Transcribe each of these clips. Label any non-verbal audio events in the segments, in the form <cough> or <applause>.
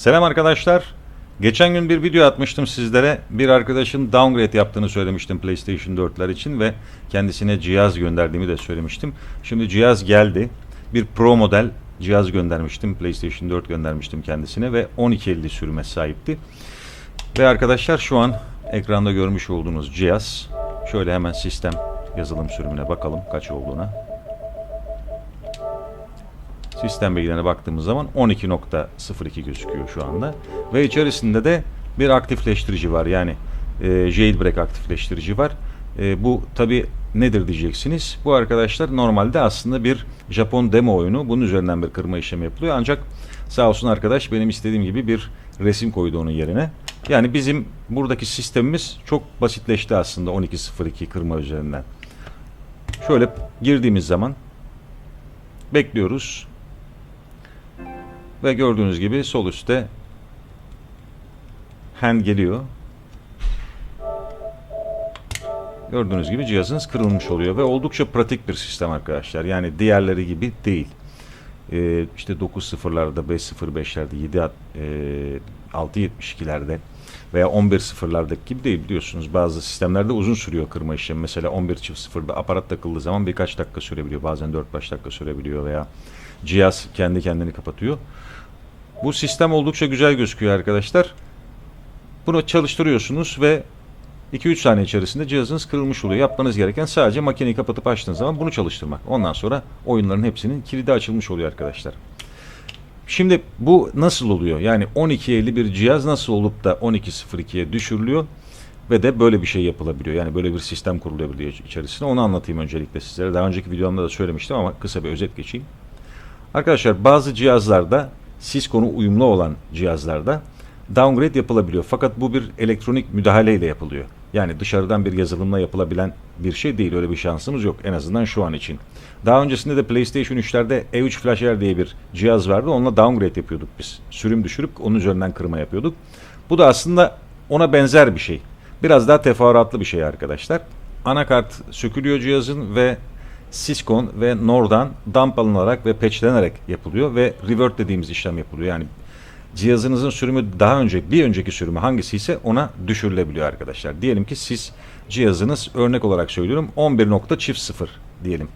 Selam arkadaşlar. Geçen gün bir video atmıştım sizlere. Bir arkadaşın downgrade yaptığını söylemiştim PlayStation 4'ler için ve kendisine cihaz gönderdiğimi de söylemiştim. Şimdi cihaz geldi. Bir Pro model cihaz göndermiştim. PlayStation 4 göndermiştim kendisine ve 1250 sürüme sahipti. Ve arkadaşlar şu an ekranda görmüş olduğunuz cihaz. Şöyle hemen sistem yazılım sürümüne bakalım kaç olduğuna. Sistem bilgilerine baktığımız zaman 12.02 gözüküyor şu anda. Ve içerisinde de bir aktifleştirici var. Yani e, jailbreak aktifleştirici var. E, bu tabi nedir diyeceksiniz. Bu arkadaşlar normalde aslında bir Japon demo oyunu. Bunun üzerinden bir kırma işlemi yapılıyor. Ancak sağ olsun arkadaş benim istediğim gibi bir resim koydu onun yerine. Yani bizim buradaki sistemimiz çok basitleşti aslında 12.02 kırma üzerinden. Şöyle girdiğimiz zaman bekliyoruz. Ve gördüğünüz gibi sol üstte hand geliyor. Gördüğünüz gibi cihazınız kırılmış oluyor ve oldukça pratik bir sistem arkadaşlar. Yani diğerleri gibi değil. Ee, işte 9.0'larda, 5.05'lerde, 7 e, 6.72'lerde veya 11.0'lardaki gibi değil biliyorsunuz. Bazı sistemlerde uzun sürüyor kırma işlemi. Mesela 11.0'da aparat takıldığı zaman birkaç dakika sürebiliyor. Bazen 4-5 dakika sürebiliyor veya cihaz kendi kendini kapatıyor. Bu sistem oldukça güzel gözüküyor arkadaşlar. Bunu çalıştırıyorsunuz ve 2-3 saniye içerisinde cihazınız kırılmış oluyor. Yapmanız gereken sadece makineyi kapatıp açtığınız zaman bunu çalıştırmak. Ondan sonra oyunların hepsinin kilidi açılmış oluyor arkadaşlar. Şimdi bu nasıl oluyor? Yani 12.50 bir cihaz nasıl olup da 12.02'ye düşürülüyor ve de böyle bir şey yapılabiliyor. Yani böyle bir sistem kurulabiliyor içerisine. Onu anlatayım öncelikle sizlere. Daha önceki videomda da söylemiştim ama kısa bir özet geçeyim. Arkadaşlar bazı cihazlarda Cisco'nun uyumlu olan cihazlarda downgrade yapılabiliyor. Fakat bu bir elektronik müdahale ile yapılıyor. Yani dışarıdan bir yazılımla yapılabilen bir şey değil. Öyle bir şansımız yok en azından şu an için. Daha öncesinde de PlayStation 3'lerde E3 Flash Air diye bir cihaz vardı. Onunla downgrade yapıyorduk biz. Sürüm düşürüp onun üzerinden kırma yapıyorduk. Bu da aslında ona benzer bir şey. Biraz daha teferruatlı bir şey arkadaşlar. Anakart sökülüyor cihazın ve Cisco ve Nor'dan dump alınarak ve patchlenerek yapılıyor ve revert dediğimiz işlem yapılıyor. Yani cihazınızın sürümü daha önce bir önceki sürümü hangisi ise ona düşürülebiliyor arkadaşlar. Diyelim ki siz cihazınız örnek olarak söylüyorum 11.0 diyelim.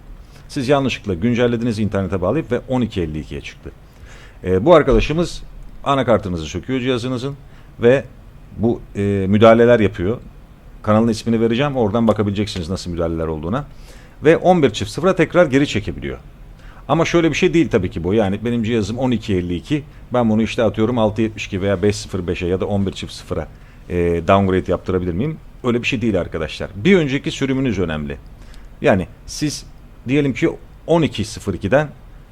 Siz yanlışlıkla güncellediniz internete bağlayıp ve 12.52'ye çıktı. Ee, bu arkadaşımız anakartınızı söküyor cihazınızın ve bu e, müdahaleler yapıyor. Kanalın ismini vereceğim. Oradan bakabileceksiniz nasıl müdahaleler olduğuna. Ve 11 çift sıfıra tekrar geri çekebiliyor. Ama şöyle bir şey değil tabii ki bu. Yani benim cihazım 1252. Ben bunu işte atıyorum 672 veya 505'e ya da 11 çift sıfıra e, downgrade yaptırabilir miyim? Öyle bir şey değil arkadaşlar. Bir önceki sürümünüz önemli. Yani siz diyelim ki 12.02'den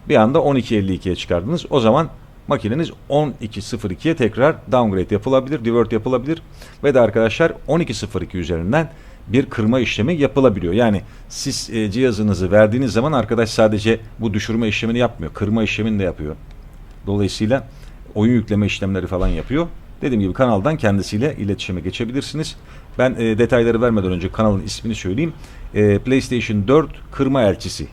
bir anda 12.52'ye çıkardınız. O zaman makineniz 12.02'ye tekrar downgrade yapılabilir, divert yapılabilir ve de arkadaşlar 12.02 üzerinden bir kırma işlemi yapılabiliyor. Yani siz e, cihazınızı verdiğiniz zaman arkadaş sadece bu düşürme işlemini yapmıyor. Kırma işlemini de yapıyor. Dolayısıyla oyun yükleme işlemleri falan yapıyor. Dediğim gibi kanaldan kendisiyle iletişime geçebilirsiniz. Ben e, detayları vermeden önce kanalın ismini söyleyeyim. E, PlayStation 4 kırma elçisi.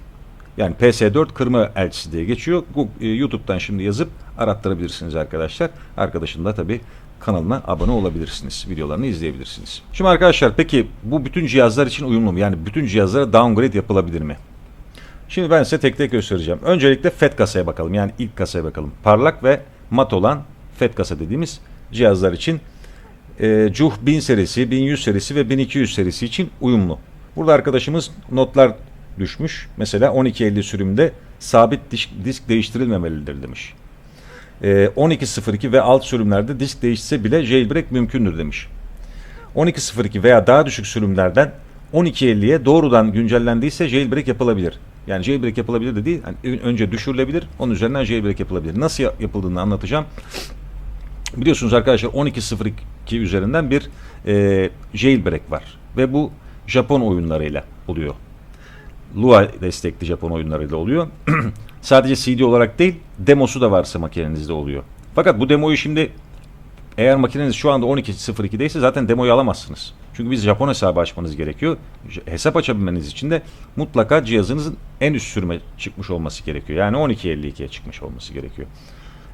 Yani PS4 kırma elçisi diye geçiyor. Google, e, YouTube'dan şimdi yazıp arattırabilirsiniz arkadaşlar. Arkadaşın da tabii kanalına abone olabilirsiniz. Videolarını izleyebilirsiniz. Şimdi arkadaşlar peki bu bütün cihazlar için uyumlu mu? Yani bütün cihazlara downgrade yapılabilir mi? Şimdi ben size tek tek göstereceğim. Öncelikle FAT kasaya bakalım. Yani ilk kasaya bakalım. Parlak ve mat olan FAT kasa dediğimiz cihazlar için e, Cuh 1000 serisi, 1100 serisi ve 1200 serisi için uyumlu. Burada arkadaşımız notlar düşmüş. Mesela 1250 sürümde sabit disk, disk değiştirilmemelidir demiş. E, 1202 ve alt sürümlerde disk değişse bile jailbreak mümkündür demiş. 1202 veya daha düşük sürümlerden 1250'ye doğrudan güncellendiyse jailbreak yapılabilir. Yani jailbreak yapılabilir de değil. Yani önce düşürülebilir, onun üzerinden jailbreak yapılabilir. Nasıl yapıldığını anlatacağım. Biliyorsunuz arkadaşlar 12.02 üzerinden bir e, jailbreak var. Ve bu Japon oyunlarıyla oluyor. Lua destekli Japon oyunlarıyla oluyor. <clears throat> Sadece CD olarak değil, demosu da varsa makinenizde oluyor. Fakat bu demoyu şimdi eğer makineniz şu anda 12.02'deyse zaten demoyu alamazsınız. Çünkü biz Japon hesabı açmanız gerekiyor. Hesap açabilmeniz için de mutlaka cihazınızın en üst sürüme çıkmış olması gerekiyor. Yani 12.52'ye çıkmış olması gerekiyor.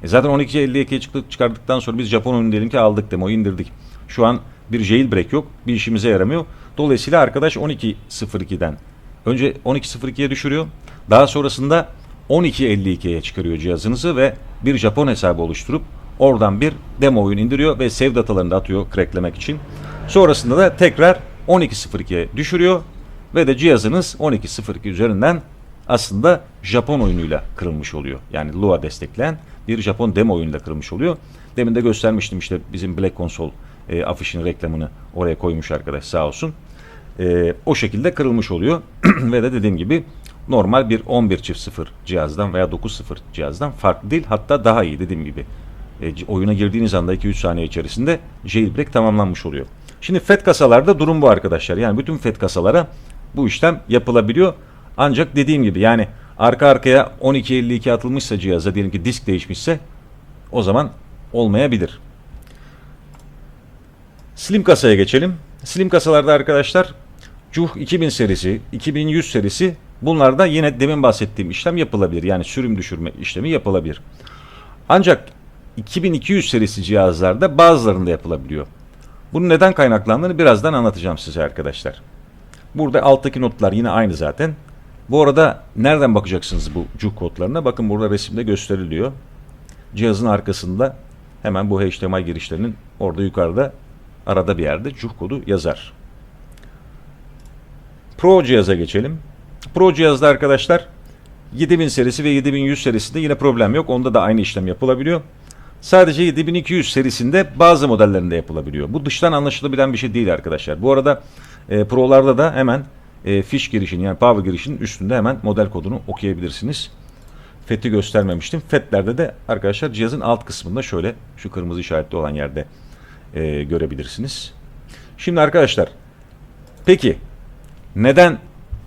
E zaten 12.52'ye çıktık, çıkardıktan sonra biz Japon oyunu diyelim ki aldık demoyu indirdik. Şu an bir jailbreak yok. Bir işimize yaramıyor. Dolayısıyla arkadaş 12.02'den önce 12.02'ye düşürüyor. Daha sonrasında 12.52'ye çıkarıyor cihazınızı ve bir Japon hesabı oluşturup oradan bir demo oyun indiriyor ve save datalarını da atıyor cracklemek için. Sonrasında da tekrar 12.02'ye düşürüyor ve de cihazınız 12.02 üzerinden aslında Japon oyunuyla kırılmış oluyor. Yani Lua destekleyen bir Japon demo oyunuyla kırılmış oluyor. Demin de göstermiştim işte bizim Black Console e, afişin reklamını oraya koymuş arkadaş sağ olsun. E, o şekilde kırılmış oluyor. <clears throat> ve de dediğim gibi normal bir 11 çift 0 cihazdan veya 9 0 cihazdan farklı değil. Hatta daha iyi dediğim gibi. E, oyuna girdiğiniz anda 2-3 saniye içerisinde jailbreak tamamlanmış oluyor. Şimdi FAT kasalarda durum bu arkadaşlar. Yani bütün FAT kasalara bu işlem yapılabiliyor. Ancak dediğim gibi yani arka arkaya 12.52 atılmışsa cihaza diyelim ki disk değişmişse o zaman olmayabilir. Slim kasaya geçelim. Slim kasalarda arkadaşlar Cuh 2000 serisi, 2100 serisi bunlarda yine demin bahsettiğim işlem yapılabilir. Yani sürüm düşürme işlemi yapılabilir. Ancak 2200 serisi cihazlarda bazılarında yapılabiliyor. Bunun neden kaynaklandığını birazdan anlatacağım size arkadaşlar. Burada alttaki notlar yine aynı zaten. Bu arada nereden bakacaksınız bu cuh kodlarına? Bakın burada resimde gösteriliyor. Cihazın arkasında hemen bu HDMI girişlerinin orada yukarıda arada bir yerde cuh kodu yazar. Pro cihaza geçelim. Pro cihazda arkadaşlar 7000 serisi ve 7100 serisinde yine problem yok. Onda da aynı işlem yapılabiliyor. Sadece 7200 serisinde bazı modellerinde yapılabiliyor. Bu dıştan anlaşılabilen bir şey değil arkadaşlar. Bu arada e, Pro'larda da hemen e, fiş girişinin yani power girişinin üstünde hemen model kodunu okuyabilirsiniz. FET'i göstermemiştim. FET'lerde de arkadaşlar cihazın alt kısmında şöyle şu kırmızı işaretli olan yerde e, görebilirsiniz. Şimdi arkadaşlar peki neden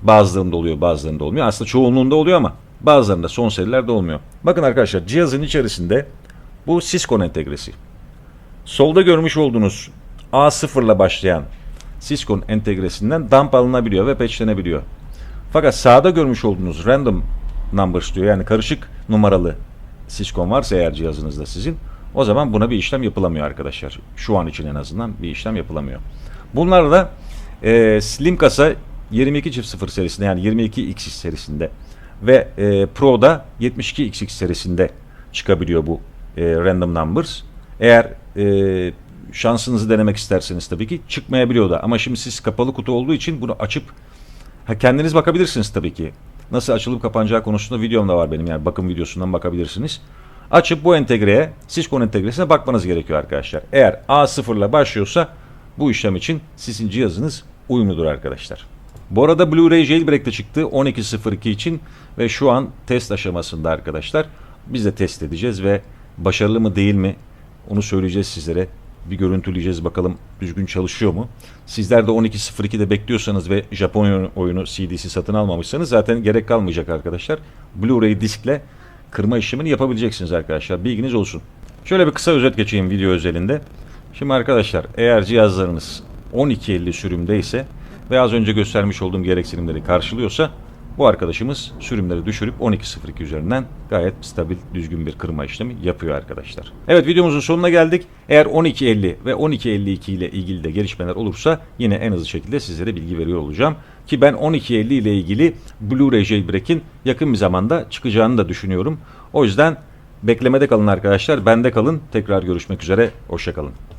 bazılarında oluyor bazılarında olmuyor? Aslında çoğunluğunda oluyor ama bazılarında son serilerde olmuyor. Bakın arkadaşlar cihazın içerisinde bu Cisco entegresi. Solda görmüş olduğunuz A0 ile başlayan Cisco entegresinden dump alınabiliyor ve patchlenebiliyor. Fakat sağda görmüş olduğunuz random numbers diyor yani karışık numaralı Cisco varsa eğer cihazınızda sizin o zaman buna bir işlem yapılamıyor arkadaşlar. Şu an için en azından bir işlem yapılamıyor. Bunlar da e, Slim kasa 22 çift 0 serisinde yani 22 XX serisinde ve e, Pro'da 72 XX serisinde çıkabiliyor bu e, random numbers. Eğer e, şansınızı denemek isterseniz tabii ki çıkmayabiliyor da. Ama şimdi siz kapalı kutu olduğu için bunu açıp ha, kendiniz bakabilirsiniz tabii ki. Nasıl açılıp kapanacağı konusunda videom da var benim yani bakım videosundan bakabilirsiniz. Açıp bu entegreye, Cisco entegresine bakmanız gerekiyor arkadaşlar. Eğer A0 ile başlıyorsa bu işlem için sizin cihazınız uyumludur arkadaşlar. Bu arada Blu-ray Jailbreak de çıktı 12.02 için ve şu an test aşamasında arkadaşlar. Biz de test edeceğiz ve başarılı mı değil mi onu söyleyeceğiz sizlere. Bir görüntüleyeceğiz bakalım düzgün çalışıyor mu? Sizler de 12.02'de bekliyorsanız ve Japon oyunu- CD'si satın almamışsanız zaten gerek kalmayacak arkadaşlar. Blu-ray diskle kırma işlemini yapabileceksiniz arkadaşlar. Bilginiz olsun. Şöyle bir kısa özet geçeyim video özelinde. Şimdi arkadaşlar eğer cihazlarınız 1250 sürümdeyse ve az önce göstermiş olduğum gereksinimleri karşılıyorsa bu arkadaşımız sürümleri düşürüp 12.02 üzerinden gayet stabil, düzgün bir kırma işlemi yapıyor arkadaşlar. Evet videomuzun sonuna geldik. Eğer 12.50 ve 12.52 ile ilgili de gelişmeler olursa yine en hızlı şekilde sizlere bilgi veriyor olacağım. Ki ben 12.50 ile ilgili Blu-ray Jailbreak'in yakın bir zamanda çıkacağını da düşünüyorum. O yüzden beklemede kalın arkadaşlar. Bende kalın. Tekrar görüşmek üzere. Hoşçakalın.